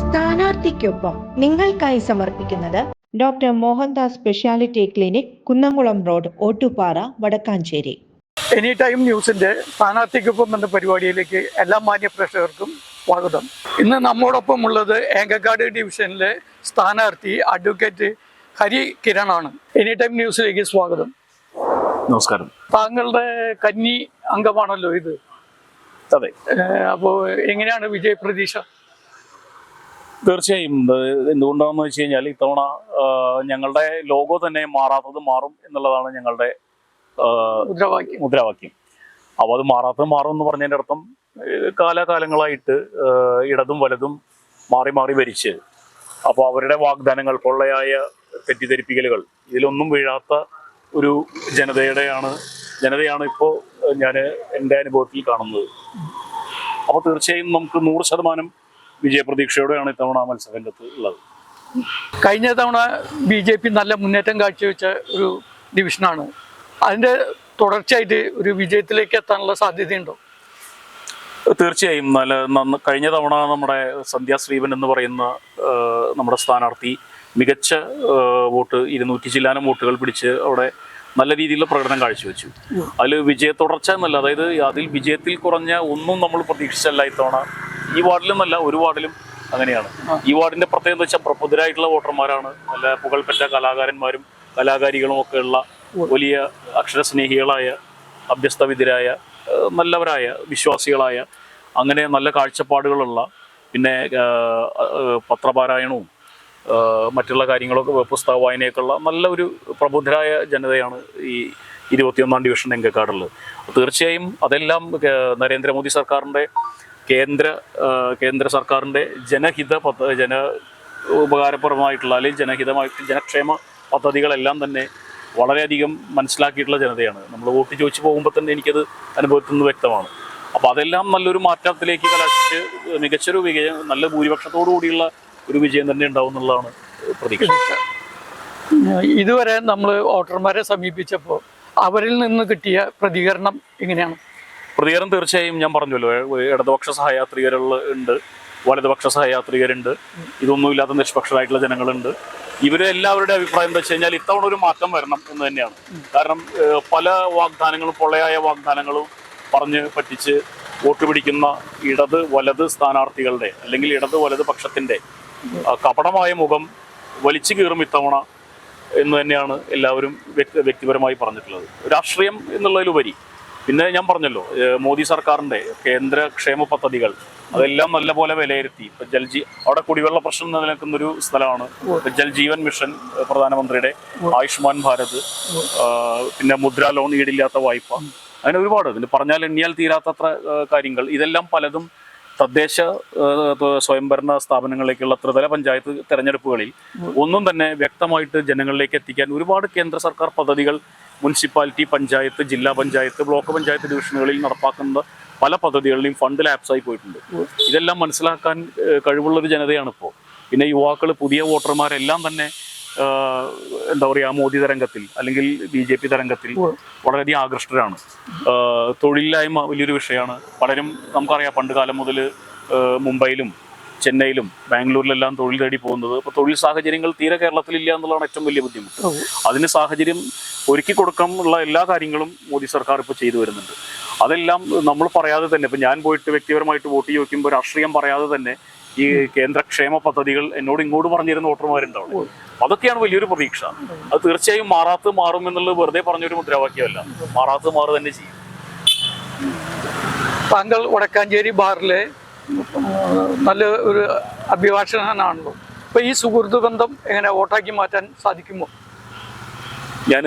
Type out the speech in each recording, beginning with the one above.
സ്ഥാനാർത്ഥിക്കൊപ്പം നിങ്ങൾക്കായി സമർപ്പിക്കുന്നത് doctor Mohandas speciality clinic Kunnamkulam road Ottupara Vadakkanchery. Any Time ന്യൂസിന്റെ സ്ഥാനാർത്ഥിക്കൊപ്പം എന്ന പരിപാടിയിലേക്ക് എല്ലാ മാന്യ പ്രേക്ഷകർക്കും സ്വാഗതം. ഇന്ന് നമ്മോടൊപ്പം ഉള്ളത് ഏങ്കക്കാട് ഡിവിഷനിലെ സ്ഥാനാർത്ഥി അഡ്വക്കേറ്റ് ഹരി കിരണാണ്. എനി ടൈം ന്യൂസിലേക്ക് സ്വാഗതം. നമസ്കാരം. താങ്കളുടെ കന്നി അംഗമാണല്ലോ ഇത്. അതെ. അപ്പോൾ അപ്പോ എങ്ങനെയാണ് വിജയപ്രതീക്ഷ? തീർച്ചയായും. എന്തുകൊണ്ടാണെന്ന് വെച്ച് കഴിഞ്ഞാൽ ഇത്തവണ ഞങ്ങളുടെ ലോഗോ തന്നെ മാറാത്തത് മാറും എന്നുള്ളതാണ് ഞങ്ങളുടെ മുദ്രാവാക്യം. മുദ്രാവാക്യം. അപ്പോൾ അത് മാറാത്തത് മാറും എന്ന് പറഞ്ഞതിന്റെ അർത്ഥം കാലാകാലങ്ങളായിട്ട് ഇടതും വലതും മാറി മാറി ഭരിച്ച് അപ്പോൾ അവരുടെ വാഗ്ദാനങ്ങൾ പൊള്ളയായ തെറ്റിദ്ധരിപ്പിക്കലുകൾ ഇതിലൊന്നും വീഴാത്ത ഒരു ജനതയുടെയാണ് ജനതയാണ് ഇപ്പോൾ ഞാൻ എന്റെ അനുഭവത്തിൽ കാണുന്നത്. അപ്പോൾ തീർച്ചയായും നമുക്ക് നൂറ് ശതമാനം വിജയപ്രതീക്ഷയോടെയാണ് ഇത്തവണ മത്സരരംഗത്ത് ഉള്ളത്. കഴിഞ്ഞ തവണ ബി ജെ പി നല്ല മുന്നേറ്റം കാഴ്ചവെച്ച ഒരു ഡിവിഷനാണ്. അതിന്റെ തുടർച്ചയായിട്ട് ഒരു വിജയത്തിലേക്ക് എത്താനുള്ള സാധ്യതയുണ്ടോ? തീർച്ചയായും. നല്ല കഴിഞ്ഞ തവണ നമ്മുടെ സന്ധ്യ ശ്രീവൻ എന്ന് പറയുന്ന നമ്മുടെ സ്ഥാനാർത്ഥി മികച്ച വോട്ട് ഇരുന്നൂറ്റി ചില്ലാനം വോട്ടുകൾ പിടിച്ച് അവിടെ നല്ല രീതിയിലുള്ള പ്രകടനം കാഴ്ചവെച്ചു. അതിൽ വിജയ തുടർച്ച എന്നല്ല അതായത് അതിൽ വിജയത്തിൽ കുറഞ്ഞ ഒന്നും നമ്മൾ പ്രതീക്ഷിച്ചല്ല ഇത്തവണ. ഈ വാർഡിലെന്നല്ല ഒരു വാർഡിലും അങ്ങനെയാണ്. ഈ വാർഡിന്റെ പ്രത്യേകത എന്ന് വെച്ചാൽ പ്രബുദ്ധരായിട്ടുള്ള വോട്ടർമാരാണ്. നല്ല പുകൾപ്പെട്ട കലാകാരന്മാരും കലാകാരികളും ഒക്കെ ഉള്ള വലിയ അക്ഷരസ്നേഹികളായ അഭ്യസ്തവിദ്യരായ നല്ലവരായ വിശ്വാസികളായ അങ്ങനെ നല്ല കാഴ്ചപ്പാടുകളുള്ള പിന്നെ പത്രപാരായണവും മറ്റുള്ള കാര്യങ്ങളൊക്കെ പുസ്തക വായനയൊക്കെ ഉള്ള നല്ല ഒരു പ്രബുദ്ധരായ ജനതയാണ് ഈ ഇരുപത്തിയൊന്നാം ഡിവിഷൻ എങ്കക്കാടുള്ളത് തീർച്ചയായും അതെല്ലാം നരേന്ദ്രമോദി സർക്കാരിന്റെ കേന്ദ്ര കേന്ദ്ര സർക്കാരിന്റെ ജനഹിത പദ്ധ ജന ഉപകാരപ്രദമായിട്ടുള്ള അല്ലെങ്കിൽ ജനഹിതമായിട്ട് ജനക്ഷേമ പദ്ധതികളെല്ലാം തന്നെ വളരെയധികം മനസ്സിലാക്കിയിട്ടുള്ള ജനതയാണ്. നമ്മൾ വോട്ട് ചോദിച്ചു പോകുമ്പോൾ തന്നെ എനിക്കത് അനുഭവത്തിൽ നിന്ന് വ്യക്തമാണ്. അപ്പോൾ അതെല്ലാം നല്ലൊരു മാറ്റത്തിലേക്ക് കലാശിച്ച് മികച്ചൊരു വിജയം നല്ല ഭൂരിപക്ഷത്തോടു കൂടിയുള്ള ഒരു വിജയം തന്നെ ഉണ്ടാവും എന്നുള്ളതാണ് പ്രതീക്ഷ. ഇതുവരെ നമ്മൾ വോട്ടർമാരെ സമീപിച്ചപ്പോൾ അവരിൽ നിന്ന് കിട്ടിയ പ്രതികരണം എങ്ങനെയാണ് പ്രതികരണം തീർച്ചയായും ഞാൻ പറഞ്ഞല്ലോ ഇടതുപക്ഷ സഹയാത്രികരുള്ള ഉണ്ട് വലതുപക്ഷ സഹയാത്രികരുണ്ട് ഇതൊന്നുമില്ലാത്ത നിഷ്പക്ഷരായിട്ടുള്ള ജനങ്ങളുണ്ട്. ഇവരെ എല്ലാവരുടെ അഭിപ്രായം വെച്ച് കഴിഞ്ഞാൽ ഇത്തവണ ഒരു മാറ്റം വരണം എന്ന് തന്നെയാണ്. കാരണം പല വാഗ്ദാനങ്ങളും പൊള്ളയായ വാഗ്ദാനങ്ങളും പറഞ്ഞ് പറ്റിച്ച് വോട്ട് പിടിക്കുന്ന ഇടത് വലത് സ്ഥാനാർത്ഥികളുടെ അല്ലെങ്കിൽ ഇടത് വലത് പക്ഷത്തിന്റെ കപടമായ മുഖം വലിച്ചു കീറും ഇത്തവണ എന്ന് തന്നെയാണ് എല്ലാവരും വ്യക്തിപരമായി പറഞ്ഞിട്ടുള്ളത്. രാഷ്ട്രീയം എന്നുള്ളതിലുപരി പിന്നെ ഞാൻ പറഞ്ഞല്ലോ മോദി സർക്കാരിന്റെ കേന്ദ്ര ക്ഷേമ പദ്ധതികൾ അതെല്ലാം നല്ലപോലെ വിലയിരുത്തി. ഇപ്പൊ ജൽജി അവിടെ കുടിവെള്ള പ്രശ്നം നിലനിൽക്കുന്ന ഒരു സ്ഥലമാണ് ജൽ ജൽജീവൻ മിഷൻ പ്രധാനമന്ത്രിയുടെ ആയുഷ്മാൻ ഭാരത് പിന്നെ മുദ്ര ലോൺ ഈടില്ലാത്ത വായ്പ അങ്ങനെ ഒരുപാട്. പിന്നെ പറഞ്ഞാൽ എണ്ണിയാൽ തീരാത്തത്ര കാര്യങ്ങൾ. ഇതെല്ലാം പലതും തദ്ദേശ സ്വയംഭരണ സ്ഥാപനങ്ങളിലേക്കുള്ള ത്രിതല പഞ്ചായത്ത് തെരഞ്ഞെടുപ്പുകളിൽ ഒന്നും തന്നെ വ്യക്തമായിട്ട് ജനങ്ങളിലേക്ക് എത്തിക്കാൻ ഒരുപാട് കേന്ദ്ര സർക്കാർ പദ്ധതികൾ മുനിസിപ്പാലിറ്റി പഞ്ചായത്ത് ജില്ലാ പഞ്ചായത്ത് ബ്ലോക്ക് പഞ്ചായത്ത് ഡിവിഷനുകളിൽ നടപ്പാക്കുന്ന പല പദ്ധതികളിലും ഫണ്ട് ലാപ്സായി പോയിട്ടുണ്ട്. ഇതെല്ലാം മനസ്സിലാക്കാൻ കഴിവുള്ള ഒരു ജനതയാണ് ഇപ്പോൾ പിന്നെ യുവാക്കൾ പുതിയ വോട്ടർമാരെല്ലാം തന്നെ എന്താ പറയുക മോദി തരംഗത്തിൽ അല്ലെങ്കിൽ ബി ജെ പി തരംഗത്തിൽ വളരെയധികം ആകൃഷ്ടരാണ്. തൊഴിലില്ലായ്മ വലിയൊരു വിഷയമാണ്. പലരും നമുക്കറിയാം പണ്ട് കാലം മുതൽ മുംബൈയിലും ചെന്നൈയിലും ബാംഗ്ലൂരിലെല്ലാം തൊഴിൽ തേടി പോകുന്നത്. അപ്പോൾ തൊഴിൽ സാഹചര്യങ്ങൾ തീരെ കേരളത്തിലില്ല എന്നുള്ളതാണ് ഏറ്റവും വലിയ ബുദ്ധിമുട്ട്. അതിന് സാഹചര്യം ഒരുക്കി കൊടുക്കാനുള്ള എല്ലാ കാര്യങ്ങളും മോദി സർക്കാർ ഇപ്പോൾ ചെയ്തു വരുന്നുണ്ട്. അതെല്ലാം നമ്മൾ പറയാതെ തന്നെ ഇപ്പം ഞാൻ പോയിട്ട് വ്യക്തിപരമായിട്ട് വോട്ട് ചോദിക്കുമ്പോൾ രാഷ്ട്രീയം പറയാതെ തന്നെ ഈ കേന്ദ്ര ക്ഷേമ പദ്ധതികൾ എന്നോട് ഇങ്ങോട്ട് പറഞ്ഞിരുന്ന വോട്ടർമാരുണ്ടാവും അതൊക്കെയാണ് വലിയൊരു പ്രതീക്ഷ. അത് തീർച്ചയായും മാറാത്ത മാറും എന്നുള്ളത് വെറുതെ പറഞ്ഞൊരു മുദ്രാവാക്യമല്ല. മാറാത്ത മാറ് തന്നെ ചെയ്യും. താങ്കൾ വടക്കാഞ്ചേരി ബാറിലെ നല്ല ഒരു അഭിഭാഷകനാണല്ലോ. അപ്പൊ ഈ സുഹൃത്ത് ബന്ധം എങ്ങനെ വോട്ടാക്കി മാറ്റാൻ സാധിക്കുമോ? ഞാൻ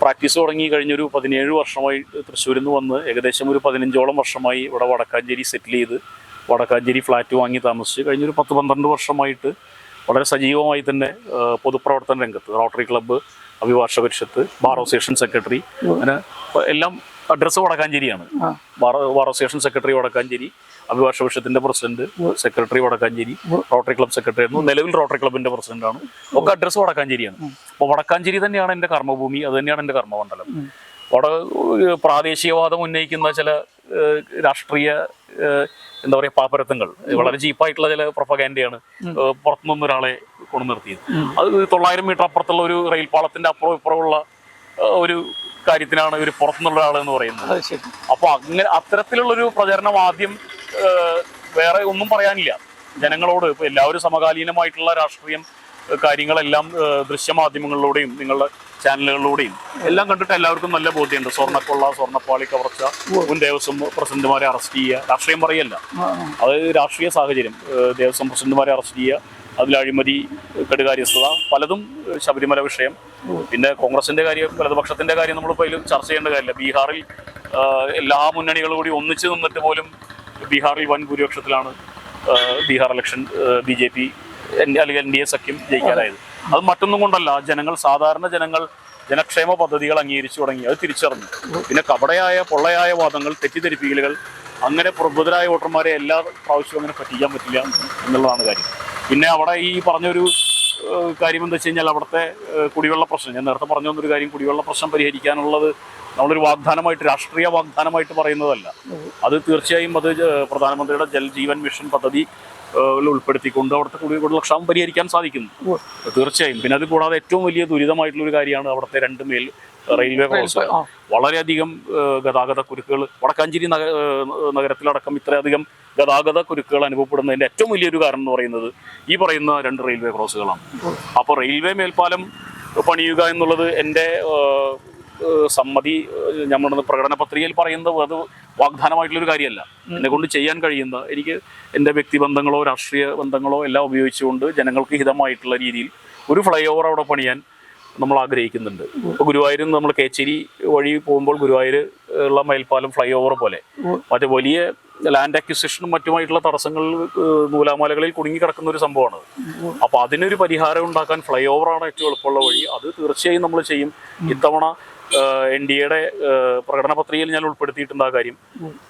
പ്രാക്ടീസ് തുടങ്ങി കഴിഞ്ഞൊരു പതിനേഴ് വർഷമായി തൃശ്ശൂരിൽ നിന്ന് വന്ന് ഏകദേശം ഒരു പതിനഞ്ചോളം വർഷമായി ഇവിടെ വടക്കാഞ്ചേരി സെറ്റിൽ ചെയ്ത് വടക്കാഞ്ചേരി ഫ്ലാറ്റ് വാങ്ങി താമസിച്ച് കഴിഞ്ഞൊരു പത്ത് പന്ത്രണ്ട് വർഷമായിട്ട് വളരെ സജീവമായി തന്നെ പൊതുപ്രവർത്തന രംഗത്ത് റോട്ടറി ക്ലബ്ബ് അഭിഭാഷക പരിഷത്ത് ബാർ അസോസിയേഷൻ സെക്രട്ടറി അങ്ങനെ എല്ലാം അഡ്രസ്സ് വടക്കാഞ്ചേരിയാണ്. വാറ അസോസിയേഷൻ സെക്രട്ടറി വടക്കാഞ്ചേരി അഭിഭാഷക president secretary Vadakkanchery Rotary Club secretary ആയിരുന്നു. നിലവിൽ റോട്ടറി ക്ലബിന്റെ ആണ്. ഒക്കെ അഡ്രസ് വടക്കാഞ്ചേരിയാണ്. അപ്പോൾ വടക്കാഞ്ചേരി തന്നെയാണ് എന്റെ കർമ്മഭൂമി അത് തന്നെയാണ് എന്റെ കർമ്മമണ്ഡലം. വട പ്രാദേശികവാദം ഉന്നയിക്കുന്ന ചില രാഷ്ട്രീയ എന്താ പറയാ പാപ്പരത്തങ്ങൾ. വളരെ ചീപ്പായിട്ടുള്ള ചില പ്രൊപ്പഗാൻഡയാണ് പുറത്തുനിന്ന് ഒരാളെ കൊണ്ടു നിർത്തിയത് അത് തൊള്ളായിരം മീറ്റർ അപ്പുറത്തുള്ള ഒരു റെയിൽ പാളത്തിന്റെ അപ്പുറം ഇപ്പുറമുള്ള ഒരു കാര്യത്തിനാണ് ഇവർ പുറത്തുനിന്നുള്ള ആളെന്ന് പറയുന്നത്. അപ്പൊ അങ്ങനെ അത്തരത്തിലുള്ളൊരു പ്രചരണം ആദ്യം വേറെ ഒന്നും പറയാനില്ല. ജനങ്ങളോട് ഇപ്പൊ എല്ലാവരും സമകാലീനമായിട്ടുള്ള രാഷ്ട്രീയം കാര്യങ്ങളെല്ലാം ദൃശ്യമാധ്യമങ്ങളിലൂടെയും നിങ്ങളുടെ ചാനലുകളിലൂടെയും എല്ലാം കണ്ടിട്ട് എല്ലാവർക്കും നല്ല ബോധ്യമുണ്ട്. സ്വർണക്കൊള്ള സ്വർണപ്പാളി കവർച്ച മുൻ ദേവസ്വം പ്രസിഡന്റുമാരെ അറസ്റ്റ് ചെയ്യുക. രാഷ്ട്രീയം പറയല്ല. അത് രാഷ്ട്രീയ സാഹചര്യം. ദേവസ്വം പ്രസിഡന്റുമാരെ അറസ്റ്റ് ചെയ്യുക. അതിൽ അഴിമതി കെടുകാര്യസ്ഥത പലതും ശബരിമല വിഷയം. പിന്നെ കോൺഗ്രസിന്റെ കാര്യം വലതുപക്ഷത്തിന്റെ കാര്യം നമ്മളിപ്പോൾ അതിൽ ചർച്ച ചെയ്യേണ്ട കാര്യമില്ല. ബീഹാറിൽ എല്ലാ മുന്നണികളും കൂടി ഒന്നിച്ചു നിന്നിട്ട് പോലും ബീഹാറിൽ വൻ ഭൂരിപക്ഷത്തിലാണ് Bihar election B J P അല്ലെങ്കിൽ എൻ ഡി എ സഖ്യം ജയിക്കാനായത്. അത് മറ്റൊന്നും കൊണ്ടല്ല. ജനങ്ങൾ സാധാരണ ജനങ്ങൾ ജനക്ഷേമ പദ്ധതികൾ അംഗീകരിച്ചു തുടങ്ങി. അത് തിരിച്ചറിഞ്ഞു. പിന്നെ കപടയായ പൊള്ളയായ വാദങ്ങൾ തെറ്റിദ്ധരിപ്പിക്കലുകൾ അങ്ങനെ പ്രബുദ്ധരായ വോട്ടർമാരെ എല്ലാ പ്രാവശ്യവും അങ്ങനെ പറ്റിക്കാൻ പറ്റില്ല എന്നുള്ളതാണ് കാര്യം. പിന്നെ അവിടെ ഈ പറഞ്ഞൊരു കാര്യം എന്താ വെച്ച് കഴിഞ്ഞാൽ അവിടുത്തെ കുടിവെള്ള പ്രശ്നം. ഞാൻ നേരത്തെ പറഞ്ഞു വന്നൊരു കാര്യം കുടിവെള്ള പ്രശ്നം പരിഹരിക്കാനുള്ളത് നമ്മളൊരു വാഗ്ദാനമായിട്ട് രാഷ്ട്രീയ വാഗ്ദാനമായിട്ട് പറയുന്നതല്ല. അത് തീർച്ചയായും അത് പ്രധാനമന്ത്രിയുടെ ജൽ ജീവൻ മിഷൻ പദ്ധതി ഉൾപ്പെടുത്തിക്കൊണ്ട് അവിടുത്തെ കുടിവെള്ള ക്ഷാമം പരിഹരിക്കാൻ സാധിക്കുന്നു. തീർച്ചയായും. പിന്നെ അത് കൂടാതെ ഏറ്റവും വലിയ ദുരിതമായിട്ടുള്ള ഒരു കാര്യമാണ് അവിടുത്തെ രണ്ട് മേൽ റെയിൽവേ ക്രോസ്. വളരെയധികം ഗതാഗത കുരുക്കുകൾ വടക്കാഞ്ചേരി നഗരത്തിലടക്കം ഇത്രയധികം ഗതാഗത കുരുക്കുകൾ അനുഭവപ്പെടുന്നതിന്റെ ഏറ്റവും വലിയൊരു കാരണം എന്ന് പറയുന്നത് ഈ പറയുന്ന രണ്ട് റെയിൽവേ ക്രോസുകളാണ്. അപ്പോൾ റെയിൽവേ മേൽപ്പാലം പണിയുക എന്നുള്ളത് എന്റെ സമ്മതി നമ്മുടെ പ്രകടന പത്രികയിൽ പറയുന്നത് അത് വാഗ്ദാനമായിട്ടുള്ളൊരു കാര്യമല്ല. എന്നെ കൊണ്ട് ചെയ്യാൻ കഴിയുന്ന എനിക്ക് എന്റെ വ്യക്തിബന്ധങ്ങളോ രാഷ്ട്രീയ ബന്ധങ്ങളോ എല്ലാം ഉപയോഗിച്ചുകൊണ്ട് ജനങ്ങൾക്ക് ഹിതമായിട്ടുള്ള രീതിയിൽ ഒരു ഫ്ലൈ ഓവർ അവിടെ പണിയാൻ നമ്മൾ ആഗ്രഹിക്കുന്നുണ്ട് ഇപ്പോൾ ഗുരുവായൂരിൽ നിന്ന് നമ്മൾ കേച്ചേരി വഴി പോകുമ്പോൾ ഗുരുവായൂർ ഉള്ള മയിൽപ്പാലം ഫ്ലൈ ഓവർ പോലെ. മറ്റേ വലിയ ലാൻഡ് അക്വിസിഷനും മറ്റുമായിട്ടുള്ള തടസ്സങ്ങൾ നൂലാമാലകളിൽ കുടുങ്ങി കിടക്കുന്ന ഒരു സംഭവമാണ് അപ്പോൾ അതിനൊരു പരിഹാരം ഉണ്ടാക്കാൻ ഫ്ലൈ ഓവറാണ് ഏറ്റവും എളുപ്പമുള്ള വഴി. അത് തീർച്ചയായും നമ്മൾ ചെയ്യും. ഇത്തവണ എൻ ഡി എയുടെ പ്രകടന പത്രികയിൽ ഞാൻ ഉൾപ്പെടുത്തിയിട്ടുണ്ട് ആ കാര്യം.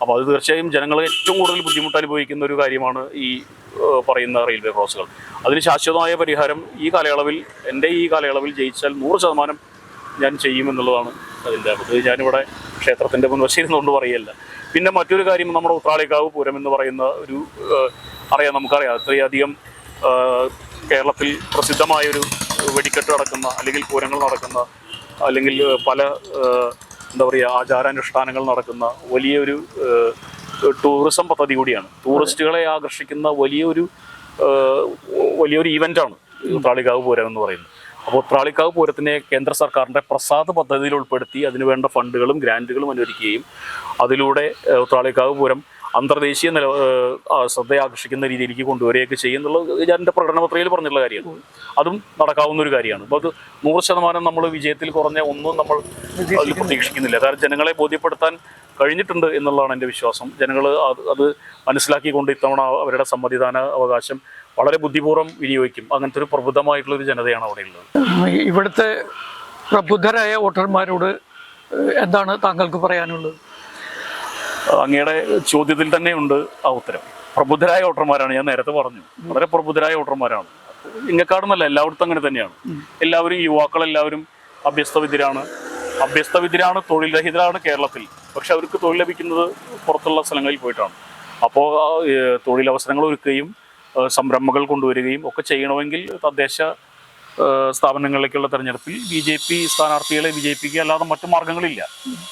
അപ്പോൾ അത് തീർച്ചയായും ജനങ്ങൾ ഏറ്റവും കൂടുതൽ ബുദ്ധിമുട്ട് അനുഭവിക്കുന്ന ഒരു കാര്യമാണ് ഈ പറയുന്ന റെയിൽവേ ക്രോസുകൾ. അതിന് ശാശ്വതമായ പരിഹാരം ഈ കാലയളവിൽ എന്റെ ഈ കാലയളവിൽ ജയിച്ചാൽ നൂറ് ശതമാനം ഞാൻ ചെയ്യുമെന്നുള്ളതാണ് അതിന്റെ അത് ഞാനിവിടെ ക്ഷേത്രത്തിന്റെ മുൻവശയിരുന്നുകൊണ്ട് പറയല്ല പിന്നെ മറ്റൊരു കാര്യം നമ്മുടെ ഉത്രാളിക്കാവ് പൂരം എന്ന് പറയുന്ന ഒരു അറിയാം നമുക്കറിയാം. അത്രയധികം കേരളത്തിൽ പ്രസിദ്ധമായൊരു വെടിക്കെട്ട് നടക്കുന്ന അല്ലെങ്കിൽ പൂരങ്ങൾ നടക്കുന്ന അല്ലെങ്കിൽ പല എന്താ പറയുക ആചാരാനുഷ്ഠാനങ്ങൾ നടക്കുന്ന വലിയൊരു ടൂറിസം പദ്ധതി കൂടിയാണ്. ടൂറിസ്റ്റുകളെ ആകർഷിക്കുന്ന വലിയൊരു വലിയൊരു ഇവന്റാണ് ഉത്രാളിക്കാവ് പൂരം എന്ന് പറയുന്നത്. അപ്പോൾ ഉത്രാളിക്കാവ് പൂരത്തിനെ കേന്ദ്ര സർക്കാരിന്റെ പ്രസാദ് പദ്ധതിയിൽ ഉൾപ്പെടുത്തി അതിനുവേണ്ട ഫണ്ടുകളും ഗ്രാന്റുകളും അനുവദിക്കുകയും അതിലൂടെ ഉത്രാളിക്കാവ് പൂരം അന്തർദേശീയ നില ശ്രദ്ധയാകർഷിക്കുന്ന രീതിയിലേക്ക് കൊണ്ടുവരികയൊക്കെ ചെയ്യുന്നുള്ളത് ഞാൻ എന്റെ പ്രകടനപത്രികയിൽ പറഞ്ഞിട്ടുള്ള കാര്യമാണ്. അതും നടക്കാവുന്ന ഒരു കാര്യമാണ്. അപ്പോൾ അത് നൂറ് ശതമാനം നമ്മൾ വിജയത്തിൽ കുറഞ്ഞ ഒന്നും നമ്മൾ അതിൽ പ്രതീക്ഷിക്കുന്നില്ല. കാരണം ജനങ്ങളെ ബോധ്യപ്പെടുത്താൻ കഴിഞ്ഞിട്ടുണ്ട് എന്നുള്ളതാണ് എന്റെ വിശ്വാസം. ജനങ്ങൾ അത് അത് മനസ്സിലാക്കിക്കൊണ്ട് ഇത്തവണ അവരുടെ സമ്മതിദാന അവകാശം വളരെ ബുദ്ധിപൂർവം വിനിയോഗിക്കും. അങ്ങനത്തെ ഒരു പ്രബുദ്ധമായിട്ടുള്ള ഒരു ജനതയാണ് അവിടെയുള്ളത് ഇവിടുത്തെ പ്രബുദ്ധരായ വോട്ടർമാരോട് എന്താണ് താങ്കൾക്ക് പറയാനുള്ളത്? അങ്ങയുടെ ചോദ്യത്തിൽ തന്നെയുണ്ട് ആ ഉത്തരം. പ്രബുദ്ധരായ വോട്ടർമാരാണ് ഞാൻ നേരത്തെ പറഞ്ഞു. വളരെ പ്രബുദ്ധരായ വോട്ടർമാരാണ്. ഇങ്ങക്കാടുന്നല്ല എല്ലായിടത്തും അങ്ങനെ തന്നെയാണ്. എല്ലാവരും യുവാക്കൾ എല്ലാവരും അഭ്യസ്തവിദ്യരാണ് അഭ്യസ്തവിദ്യരാണ് തൊഴിൽ രഹിതരാണ് കേരളത്തിൽ. പക്ഷെ അവർക്ക് തൊഴിൽ ലഭിക്കുന്നത് പുറത്തുള്ള സ്ഥലങ്ങളിൽ പോയിട്ടാണ്. അപ്പോൾ തൊഴിലവസരങ്ങൾ ഒരുക്കുകയും സംരംഭങ്ങൾ കൊണ്ടുവരികയും ഒക്കെ ചെയ്യണമെങ്കിൽ തദ്ദേശ സ്ഥാപനങ്ങളിലേക്കുള്ള തെരഞ്ഞെടുപ്പിൽ ബി ജെ പി സ്ഥാനാർത്ഥികളെ വിജയിപ്പിക്കുക അല്ലാതെ മറ്റു മാർഗങ്ങളില്ല.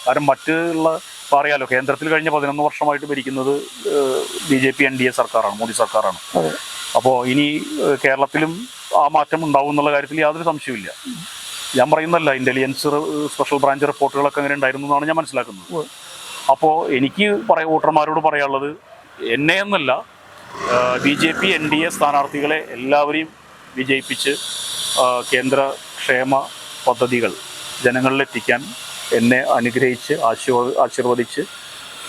കാരണം മറ്റുള്ള ഇപ്പം അറിയാലോ കേന്ദ്രത്തിൽ കഴിഞ്ഞ പതിനൊന്ന് വർഷമായിട്ട് ഭരിക്കുന്നത് B J P N D A സർക്കാരാണ് മോദി സർക്കാരാണ്. അപ്പോൾ ഇനി കേരളത്തിലും ആ മാറ്റം ഉണ്ടാവും എന്നുള്ള കാര്യത്തിൽ യാതൊരു സംശയമില്ല ഞാൻ പറയുന്നല്ല ഇന്റലിജൻസ് സ്പെഷ്യൽ ബ്രാഞ്ച് റിപ്പോർട്ടുകളൊക്കെ അങ്ങനെ ഉണ്ടായിരുന്നു എന്നാണ് ഞാൻ മനസ്സിലാക്കുന്നത്. അപ്പോൾ എനിക്ക് പറയ വോട്ടർമാരോട് പറയാനുള്ളത് എന്നെ എന്നല്ല B J P N D A സ്ഥാനാർത്ഥികളെ എല്ലാവരെയും വിജയിപ്പിച്ച് കേന്ദ്ര ക്ഷേമ പദ്ധതികൾ ജനങ്ങളിലെത്തിക്കാൻ എന്നെ അനുഗ്രഹിച്ച് ആശീർവ ആശീർവദിച്ച്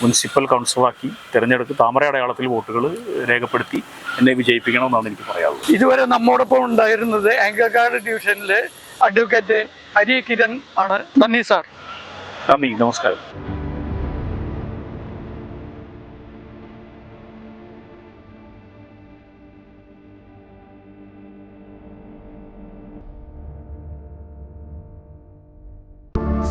മുനിസിപ്പൽ കൗൺസിലറാക്കി തിരഞ്ഞെടുത്ത് താമര അടയാളത്തിൽ വോട്ടുകൾ രേഖപ്പെടുത്തി എന്നെ വിജയിപ്പിക്കണമെന്നാണ് എനിക്ക് പറയാനുള്ളത്. ഇതുവരെ നമ്മോടൊപ്പം ഉണ്ടായിരുന്നത് ആങ്കർ കാർഡ് ഡിവിഷനിലെ അഡ്വക്കേറ്റ് ഹരി കിരൺ ആണ്. നന്ദി സാർ. നന്ദി നമസ്കാരം.